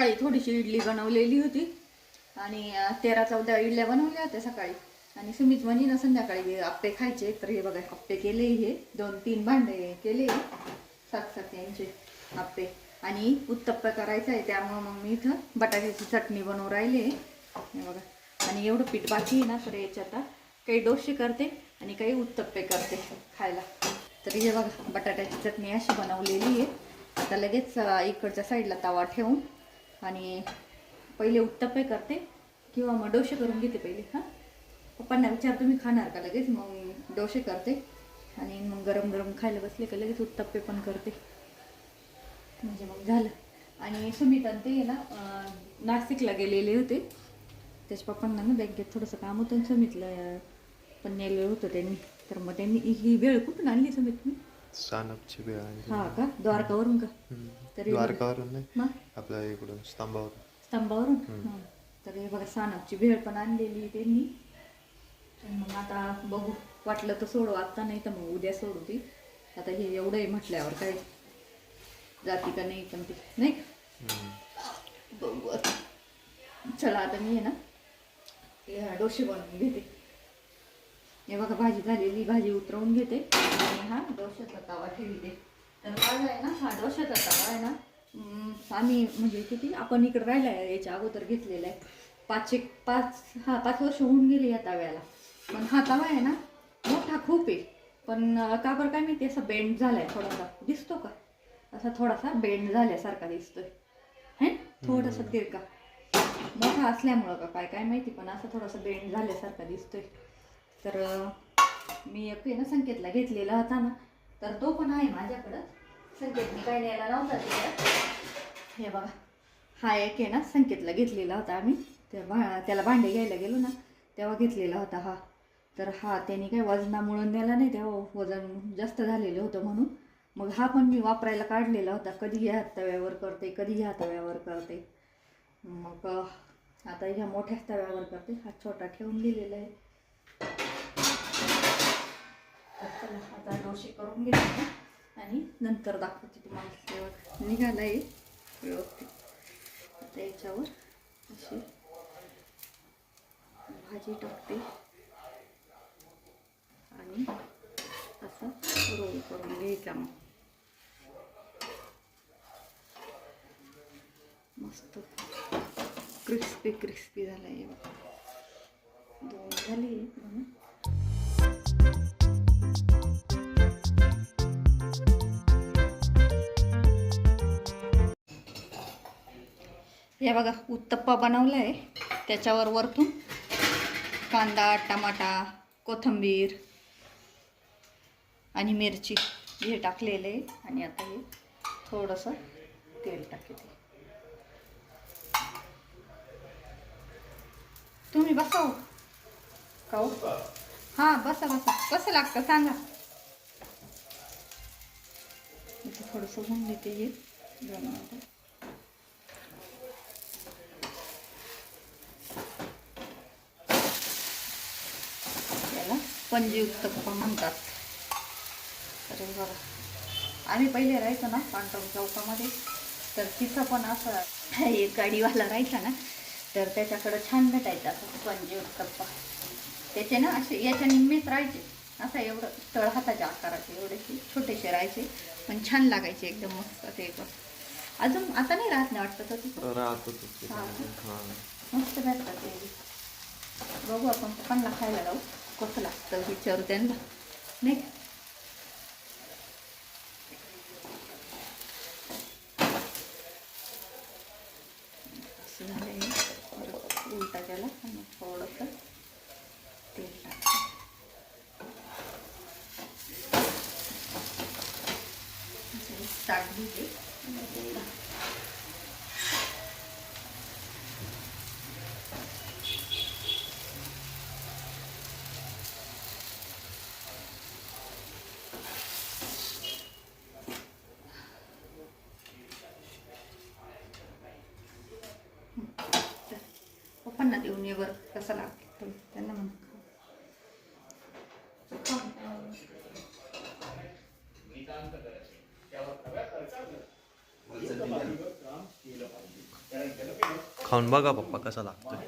सकाळी थोडीशी इडली बनवलेली होती. आणि तेरा चौदा इडल्या बनवल्या होत्या सकाळी. आणि सुमित म्हणे ना संध्याकाळी आप्पे खायचे. तर हे बघा आप्पे केले हे. दोन तीन भांडे केले. सात सात यांचे आप्पे. आणि उत्तप्प करायचं आहे. त्यामुळं मग मी इथं बटाट्याची चटणी बनवून राहिले. हे बघा. आणि एवढं पीठ बाकी आहे ना तर याच्यात आता काही डोसे करते आणि काही उत्तप्पे करते खायला. तर हे बघा बटाट्याची चटणी अशी बनवलेली आहे. आता लगेच इकडच्या साईडला तवा ठेवून आणि पहिले उत्तप्पे करते किंवा मग डोसे करून घेते पहिले हां. पप्पांना विचार तुम्ही खाणार का लगेच? मग डोसे करते आणि मग गरम गरम खायला बसले का लगेच उत्तप्पे पण करते. म्हणजे मग झालं. आणि सुमित आणि ते ना नाशिकला गेलेले होते. त्याच्या पप्पांना ना बँकेत थोडंसं काम होतं आणि सुमितला पण नेलेलं होतं त्यांनी. तर मग त्यांनी ही वेळ कुठून आणली सुमित सानपची वेळ हा का? द्वारकावरून का. तरी द्वारकावरून नाही. मग? आपल्या इकडून स्तंभावर स्तंभावरून? हां. तर हे बघा सानपची भेळ पण आणलेली त्यांनी. तर मग आता बघू. वाटलं तर सोडू आता नाही तर मग उद्या सोडू ती. आता हे एवढं आहे म्हटल्यावर काय? जाती का नाही पण ती नाही का? बघू आता. चला आता मी आहे ना हे डोसे बनवून घेते. हे बघा भाजी झालेली भाजी उतरवून घेते. आणि हा डोशाचा तवा ठेवते. तर माझा आहे ना हा डोशाचा तवा आहे ना. आम्ही म्हणजे किती आपण इकडे राहिला आहे याच्या अगोदर घेतलेला आहे. पाच एक पाच हा पाच वर्ष होऊन गेले या तव्याला. पण हा तवा आहे ना मोठा खूप आहे. पण का बरं काय माहिती असा बेंड झालाय थोडासा. दिसतो का? असा थोडासा बेंड झाल्यासारखा दिसतोय. है? थोडासा तिरका. मोठा असल्यामुळं का काय काय माहिती पण असं थोडासा बेंड झाल्यासारखा दिसतोय. तर मी एक आहे ना संकेतला घेतलेला होता ना तर तो पण आहे माझ्याकडं. संकेतने काय न्यायला नव्हता तिकडं. हे बघा हा एक आहे ना संकेतला घेतलेला होता आम्ही. त्या भा त्याला भांडे घ्यायला गेलो ना तेव्हा घेतलेला होता हा. तर हा त्याने काय वजनामुळं नेला नाही तेव्हा वजन जास्त झालेलं होतं म्हणून. मग हा पण मी वापरायला काढलेला होता. कधी ह्या तव्यावर करते कधी ह्या तव्यावर करते. मग आता ह्या मोठ्याच तव्यावर करते. हा छोटा ठेवून दिलेला आहे. चला आता डोसे करून घेते आणि नंतर दाखवते तुम्हाला तेव्हा निघाला आहे व्यवस्थित. आता याच्यावर अशी भाजी टाकते आणि असं रोल करून घ्यायचा मग. मस्त क्रिस्पी क्रिस्पी झाला आहे दोन झाले म्हणून हे बघा उत्तप्पा बनवला आहे त्याच्यावर वरतून कांदा टमाटा कोथिंबीर आणि मिरची हे टाकलेले. आहे आणि आता हे थोडंसं तेल टाकते. तुम्ही बसाव. हो. का हां बसा बसा. कसं लागतं सांगा. इथं थोडंसं होऊन देते हे. दोन पणजी उत्तप्पा म्हणतात. तर हे बघा आम्ही पहिले राहायचो ना पांडव चौकामध्ये. तर तिथं पण असं एक गाडीवाला राहायचा ना. तर त्याच्याकडं छान भेटायचं असं उत्तप्पा त्याचे ना असे याच्या निम्मेच राहायचे. असं एवढं तळ हाताच्या आकाराचे एवढे छोटेसे राहायचे. पण छान लागायचे एकदम मस्त ते पण. अजून आता नाही राहत नाही वाटतं तसं राहतो. मस्त भेटतात ते. बघू आपण पप्पांना खायला लावू. कसं लागतं विचारू त्यांना नाही का? असं झालंय परत उलटा केला आणि थोडंसं तेल टाकलं असं एक ताट घेते आणि तेल पप्पांना कसा लागतो? त्यांना म्हणा. खाऊन बघा पप्पा कसा लागतो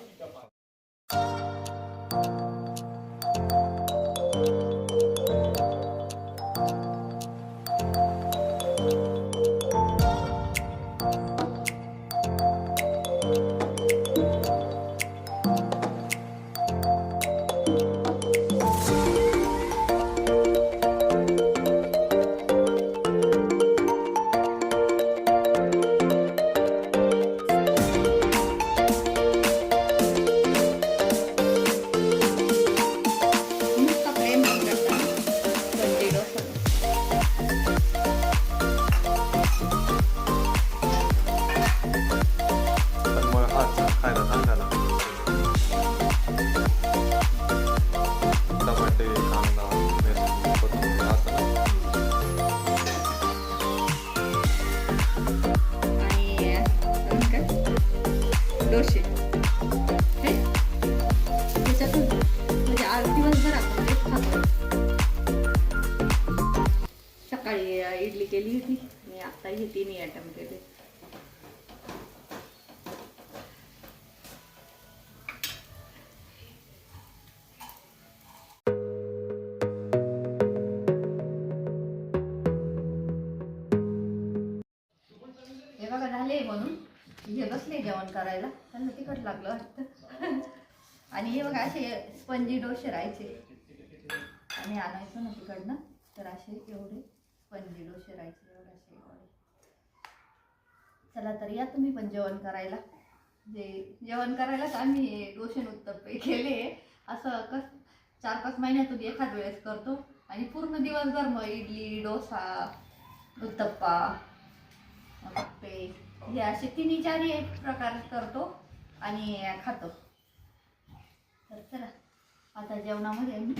क्रोशे हे? त्याच्यातून म्हणजे आज दिवसभर आपण तेच खातो सकाळी इडली केली होती. मी आत्ता हे तिन्ही आयटम केले. हे बघा झाले म्हणून हे बसले जेवण करायला. त्यांना तिखट लागलं वाटतं. आणि हे बघा असे स्पंजी डोसे राहायचे आणि आणायचो ना तिकडनं तर असे एवढे स्पंजी डोसे राहायचे एवढे असे एवढे. चला तर या तुम्ही पण जेवण करायला. जे जेवण करायलाच आम्ही डोशन उत्तप्पे केले. असं कस चार पाच महिन्यातून एखाद वेळेस करतो. आणि पूर्ण दिवसभर मग इडली डोसा उत्तप्पा आप्पे हे असे तिन्ही चारही एक प्रकार करतो. आणि खातो. तर चला आता जेवणामध्ये मी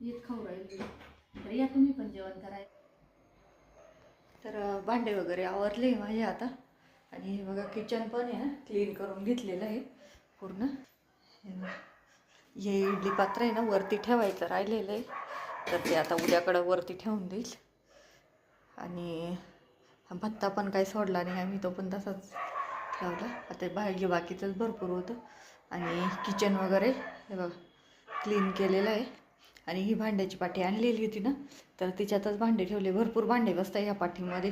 येत खाऊ राहील तर या तुम्ही पण जेवण कराय तर भांडे वगैरे आवरले माझे आता. आणि हे बघा किचन पण आहे ना क्लीन करून घेतलेलं आहे पूर्ण. हे इडली पात्र आहे ना वरती ठेवायचं राहिलेलं आहे. तर ते आता उद्याकडं वरती ठेवून देईल. आणि भत्ता पण काही सोडला नाही आम्ही तो पण तसाच ठेवला आता बाहेर बाकीचंच भरपूर होतं. आणि किचन वगैरे हे बघा क्लीन केलेलं आहे. आणि ही भांड्याची पाठी आणलेली होती ना तर तिच्यातच भांडे ठेवले. भरपूर भांडे बसतात ह्या पाठीमध्ये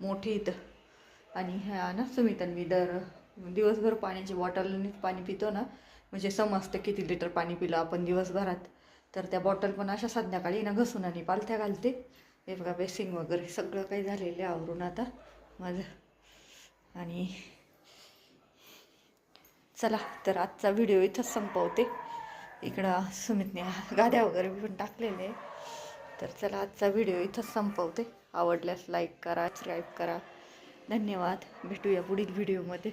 मोठी इथं. आणि ह्या ना सुमितन मी दर दिवसभर पाण्याची बॉटलनीच पाणी पितो ना म्हणजे समजतं किती लिटर पाणी पिलं आपण दिवसभरात. तर त्या बॉटल पण अशा संध्याकाळी ना घसून आणि पालथ्या घालते. हे बघा बेसिंग वगैरे सगळं काही झालेलं आहे आवरून आता माझं. आणि चला तर आजचा व्हिडिओ इथंच संपवते. इकडं सुमितने गाद्या वगैरे पण टाकलेले. तर चला आजचा व्हिडिओ इथंच संपवते. आवडल्यास लाईक करा सबस्क्राईब करा. धन्यवाद. भेटूया पुढील व्हिडिओमध्ये